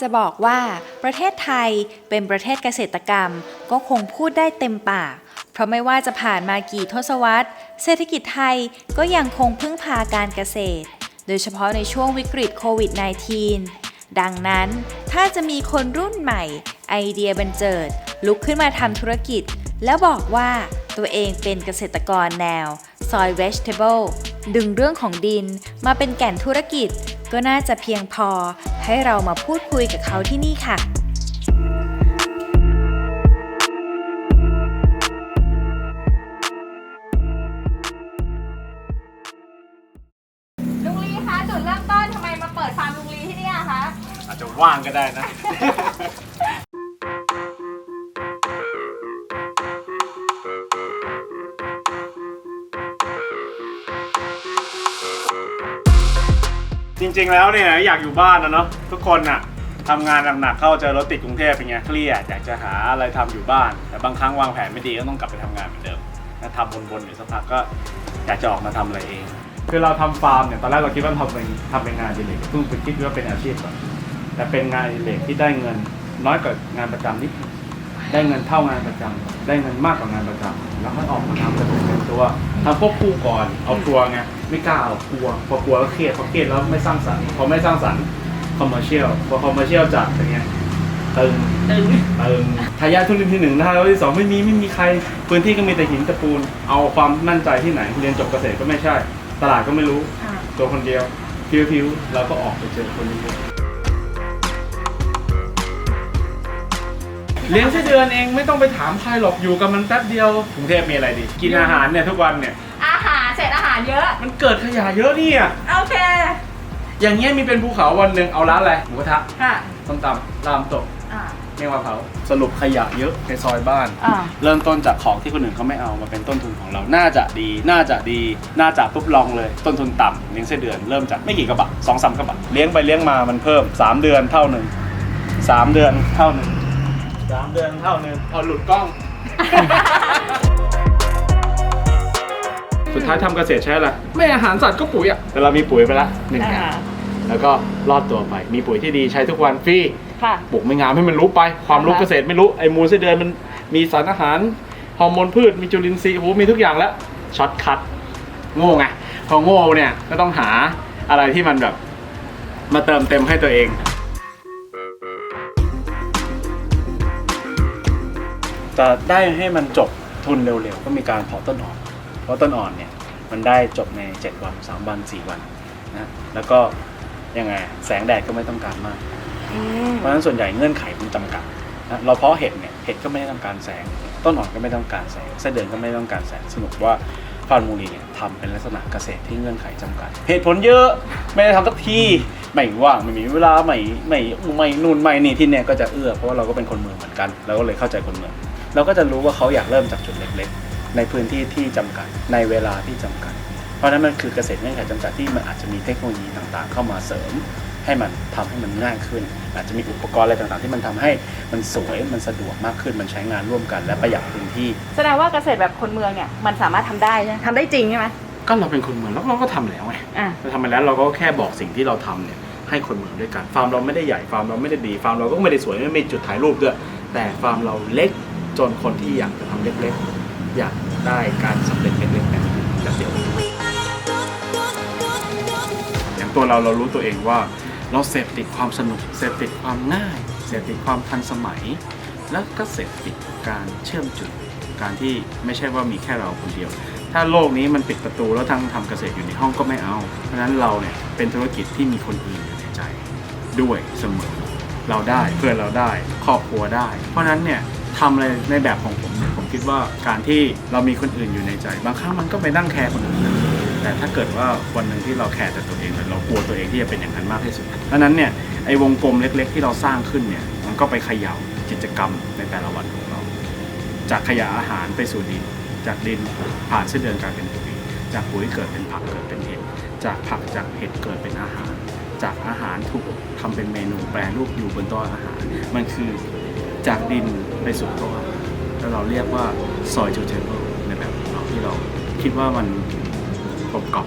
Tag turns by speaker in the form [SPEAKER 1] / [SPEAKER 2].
[SPEAKER 1] จะบอกว่าประเทศไทยเป็นประเทศเกษตรกรรม ก็คงพูดได้เต็มปาก เพราะไม่ว่าจะผ่านมากี่ทศวรรษ เศรษฐกิจไทยก็ยังคงพึ่งพาการเกษตร โดยเฉพาะในช่วงวิกฤตโควิด -19 ดังนั้นถ้าจะมีคนรุ่นใหม่ ไอเดียบันเจิด ลุกขึ้นมาทำธุรกิจ แล้วบอกว่าตัวเองเป็นเกษตรกรแนวซอย vegetable ดึงเรื่องของดินมาเป็นแก่นธุรกิจ ก็น่าจะเพียงพอให้เรามาพูดคุยกับเขาที่นี่ค่ะ
[SPEAKER 2] ลุงลีคะจุดเริ่มต้นทำไมมาเปิดฟาร์มลุงลีที่เนี่ยคะ
[SPEAKER 3] อาจจะว่างก็ได้นะ จริง ๆ แล้วเนี่ยอยากอยู่บ้านนะเนาะทุกคนน่ะทำงานหนักๆเข้าเจอรถติดกรุงเทพเป็นไงเครียดอยากจะหาอะไรทำอยู่บ้าน แต่บางครั้งวางแผนไม่ดีก็ต้องกลับไปทำงานเหมือนเดิมถ้าทำวนๆอยู่สักพักก็อยากจะออกมาทำอะไรเอง คือเราทำฟาร์มเนี่ยตอนแรกเราคิดว่าทำเป็นทำเป็นงานอดิเรกเพิ่งไปคิดว่าเป็นอาชีพก่อนแต่เป็นงานอดิเรกที่ได้เงินน้อยกว่างานประจำนิด ได้เงินเท่างานประจำได้เงินมากกว่างานประจำแล้วค่อยออกมาทำเป็นเป็นตัวทำควบคู่ก่อนเอาตัวไงไม่กล้าเอากลัวพอกลัวก็เครียดพอเครียดแล้วไม่สร้างสรรค์พอไม่สร้างสรรค์คอมเมอร์เชียลพอคอมเมอร์เชียลจัดเป็นไงตึง
[SPEAKER 2] ตึง
[SPEAKER 3] ตึงทายาททุนที่หนึ่งทายาทที่สองไม่มีไม่มีใคร พื้นที่ก็มีแต่หินตะปูน เอาความมั่นใจที่ไหนเรียนจบเกษตรก็ไม่ใช่ ตลาดก็ไม่รู้ ตัวคนเดียวพิวๆเราก็ออกไปเจอคนนี้ เลี้ยงแค่เดือนเองไม่ต้องไปถามใครหรอกอยู่กับมันแป๊บเดียวกรุงเทพมีอะไรดี กินอาหารเนี่ยทุกวันเนี่ย
[SPEAKER 2] อาหารเศษอาหารเยอะ
[SPEAKER 3] มันเกิดขยะเยอะเนี่ย
[SPEAKER 2] โอเค
[SPEAKER 3] อย่างเงี้ยมีเป็นภูเขาวันหนึ่งเอาร้านอะไรหมูกระทะ
[SPEAKER 2] ค่ะ
[SPEAKER 3] ต้มตำรามตก
[SPEAKER 2] อ่า
[SPEAKER 3] เมงว่าเผาสรุปขยะเยอะในซอยบ้าน
[SPEAKER 2] อ่า
[SPEAKER 3] เริ่มต้นจากของที่คนอื่นเขาไม่เอามาเป็นต้นทุนของเรา น่าจะดี น่าจะดี น่าจะปุ๊บลองเลย ต้นทุนต่ำเลี้ยงไส้เดือนเริ่มจากไม่กี่กระบะสองสามกระบะเลี้ยงไปเลี้ยงมามันเพิ่ม 3 เดือนเท่าหนึ่งสามเดือนเท่าหนึ่ง สามเดือนเท่าหนึ่งพอหลุดกล้อง สุดท้ายทำเกษตรใช้อะไรไม่อาหารสัตว์ก็ปุ๋ยอะ แต่เรามีปุ๋ยไปละหนึ่งอย่างแล้วก็รอดตัวไป มีปุ๋ยที่ดีใช้ทุกวันฟรี
[SPEAKER 2] ค่ะ
[SPEAKER 3] ปลูกไม่งามให้มันรู้ไป ความรู้
[SPEAKER 2] อ่าฮะ
[SPEAKER 3] เกษตรไม่รู้ไอ้มูลไส้เดือนมันมีสารอาหารฮอร์โมนพืชมีจุลินทรีย์โอ้โหมีทุกอย่างแล้วช็อตคัทโง่ไงพอโง่เนี่ยก็ต้องหาอะไรที่มันแบบ มาเติมเต็มให้ตัวเอง จะได้ให้มันจบทุนเร็วๆ ก็มีการเพาะต้นอ่อน เพราะต้นอ่อนเนี่ยมันได้จบใน 7 วัน 3 วัน 4 วันนะแล้วก็ยังไงแสงแดดก็ไม่ต้องการมาก เพราะฉะนั้นส่วนใหญ่เงื่อนไขมันจำกัดนะเราเพาะเห็ดเนี่ยเห็ดก็ไม่ได้ต้องการแสง ต้นอ่อนก็ไม่ต้องการแสงไส้เดือนก็ไม่ต้องการแสงสรุปว่าฟาร์มมูลีเนี่ยทำเป็นลักษณะเกษตรที่เงื่อนไขจำกัด เหตุผลเยอะไม่ได้ทำสักทีไม่ว่างไม่มีเวลาไม่ไม่ไม่นู่นไม่นี่ที่เนี่ยก็จะเอื้อเพราะว่าเราก็เป็นคนเมืองเหมือนกันเราก็เลยเข้าใจคนเมือง เราก็จะรู้ว่าเขาอยากเริ่มจากจุดเล็กๆ ในพื้นที่ที่จำกัดในเวลาที่จำกัด เพราะฉะนั้นมันคือเกษตรเงื่อนไขจำกัดที่มันอาจจะมีเทคโนโลยีต่างๆ เข้ามาเสริม ให้มันทำให้มันง่ายขึ้น อาจจะมีอุปกรณ์อะไรต่างๆ ที่มันทำให้มันสวยมันสะดวกมากขึ้นมันใช้งานร่วมกัน และประหยัดพื้นที่
[SPEAKER 2] แสดงว่าเกษตรแบบคนเมืองเนี่ยมันสามารถทำได้ใช่ไหมทำได้จริงใช่ไหม
[SPEAKER 3] ก็เราเป็นคนเมืองแล้วเราก็ทำแล้วไง
[SPEAKER 2] อ่า
[SPEAKER 3] เราทำมาแล้วเราก็แค่บอกสิ่งที่เราทำเนี่ยให้คนเมืองด้วยกันฟาร์มเราไม่ได้ใหญ่ฟาร์มเราไม่ได้ดีฟาร์มเราก็ไม่ได้สวยไม่มีจุดถ่ายรูปด้วยแต่ฟาร์มเราเล็ก จนคนที่อยากจะทำเล็กๆ อยากได้การสำเร็จเล็กๆแบบนี้แบบเดียวอย่างตัวเราเรารู้ตัวเองว่า เราเสพติดความสนุกเสพติดความง่ายเสพติดความทันสมัย แล้วก็เสพติดการเชื่อมจุดการที่ไม่ใช่ว่ามีแค่เราคนเดียว ถ้าโลกนี้มันปิดประตูแล้วทั้งทำเกษตรอยู่ในห้องก็ไม่เอา เพราะฉะนั้นเราเนี่ยเป็นธุรกิจที่มีคนอื่นอยู่ในใจ ด้วยเสมอ เราได้เพื่อนเราได้ครอบครัวได้ เพราะฉะนั้นเนี่ย ทำอะไรในแบบของผมเนี่ยผมคิดว่าการที่เรามีคนอื่นอยู่ในใจ บางครั้งมันก็ไปนั่งแคร์คนอื่นนะแต่ถ้าเกิดว่าวันหนึ่งที่เราแคร์แต่ตัวเองเรากลัวตัวเองที่จะเป็นอย่างนั้นมากที่สุดเพราะนั้นเนี่ยไอ้วงกลมเล็ก ๆ ที่เราสร้างขึ้นเนี่ยมันก็ไปเขย่ากิจกรรมในแต่ละวันของเรา จากขยะอาหารไปสู่ดิน จากดินผ่านเส้นเดือนกลายเป็นปุ๋ยจากปุ๋ยเกิดเป็นผักเกิดเป็นเห็ดจากผักจากเห็ดเกิดเป็นอาหาร จากอาหารถูกทำเป็นเมนูแปรรูปอยู่บนโต๊ะอาหาร มันคือ จากดินไปสู่โต๊ะอาหารแล้วเราเรียกว่าซอยจูเทเบิลในแบบของเราที่เราคิดว่ามันกลมกล่อม